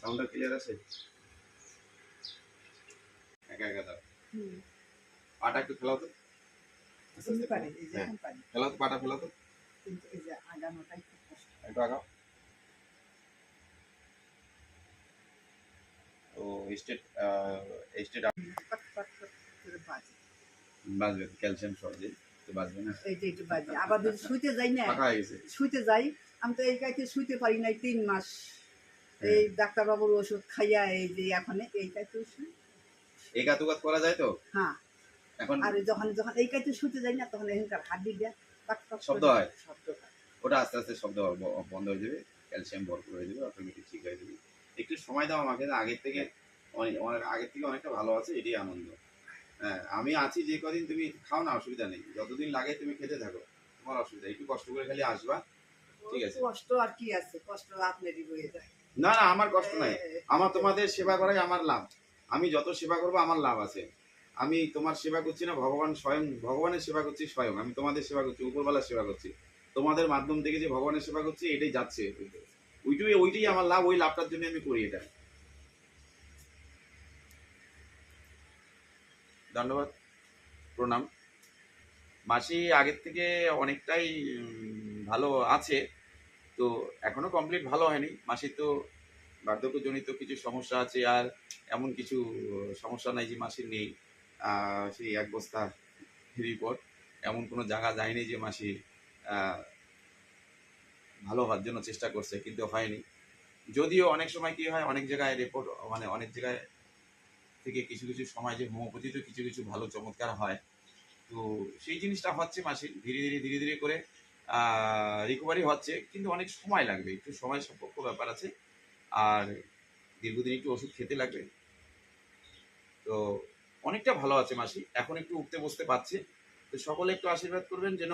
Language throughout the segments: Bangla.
সাউন্ডটা ক্লিয়ার আছে? একা একা দাও। হুম, পাটা একটু ফেলাও তো। আস্তে এমনি পারি, এই যে হ্যাঁ। ফেলাও তো পাটা ফেলাও তো। একটু আগাও। তো স্টেট স্টেট। বাজবে ক্যালসিয়াম সহজে। তো বাজবে না? এই যে একটু বাজে। আবার যদি শুইতে যাই না ফাঁকা হয়ে গেছে। শুইতে যাই আমি তো এই কাইতে শুইতে পারি নাই তিন মাস। এই ডাক্তারবাবুর ওষুধ খাইয়া এই যে এখন এই কাইতে শুই এই কাতুকাত করা যায় তো? হ্যাঁ। এখন আর যখন যখন এই কাইতে শুইতে যাই না তখন এখানকার হাড্ডি দিয়া করে শব্দ হয়? শব্দ হয়। ওটা আস্তে আস্তে শব্দ বন্ধ হয়ে যাবে ক্যালসিয়াম ভরপুর হয়ে যাবে অটোমেটিক ঠিক হয়ে যাবে। একটু সময় দাও আমাকে আগের থেকে অনেক অনেক আগের থেকে অনেকটা ভালো আছে এটাই আনন্দ। হ্যাঁ আমি আছি যে কদিন তুমি খাও না অসুবিধা নেই। যতদিন লাগে তুমি খেতে থাকো তোমার অসুবিধা একটু কষ্ট করে খালি আসবা ঠিক আছে। কষ্ট আর কি আছে? কষ্ট আপনারই হয়ে যায়। না না, আমার কষ্ট নাই। আমার তোমাদের সেবা করাই আমার লাভ। আমি যত সেবা করব, আমার লাভ আছে। আমি তোমার সেবা করছি না, ভগবান স্বয়ং, ভগবানের সেবা করছি স্বয়ং। আমি তোমাদের সেবা করছি উপরবেলার সেবা করছি। তোমাদের মাধ্যম থেকে যে ভগবানের সেবা করছি, এটাই যাচ্ছে। ওইটাই ওইটাই আমার লাভ, ওই লাভটার জন্য আমি করি এটা। ধন্যবাদ। প্রণাম। মাসি আগের থেকে অনেকটাই ভালো আছে। তো এখনও কমপ্লিট ভালো হয়নি। মাসির তো বার্ধক্যজনিত কিছু সমস্যা আছে আর এমন কিছু সমস্যা নাই যে মাসির নেই। সেই এক বস্তা রিপোর্ট এমন কোনো জায়গা যায়নি যে মাসি ভালো হওয়ার জন্য চেষ্টা করছে, কিন্তু হয়নি। যদিও অনেক সময় কি হয়, অনেক জায়গায় রিপোর্ট মানে অনেক জায়গায় থেকে কিছু কিছু সময় যে হোমিওপ্যাথিতে কিছু কিছু ভালো চমৎকার হয়। তো সেই জিনিসটা হচ্ছে মাসির, ধীরে ধীরে ধীরে ধীরে করে রিকভারি হচ্ছে, কিন্তু অনেক সময় লাগবে, একটু সময় সম্পর্ক ব্যাপার আছে। আর দীর্ঘদিন একটু ওষুধ খেতে লাগবে। তো অনেকটা ভালো আছে মাসি, এখন একটু উঠতে বসতে পারছে। তো সকলে একটু আশীর্বাদ করবেন যেন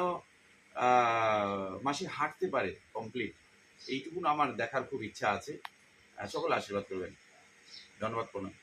মাসি হাঁটতে পারে কমপ্লিট এইটুকুন আমার দেখার খুব ইচ্ছা আছে। সকলে আশীর্বাদ করবেন। ধন্যবাদ, প্রণাম।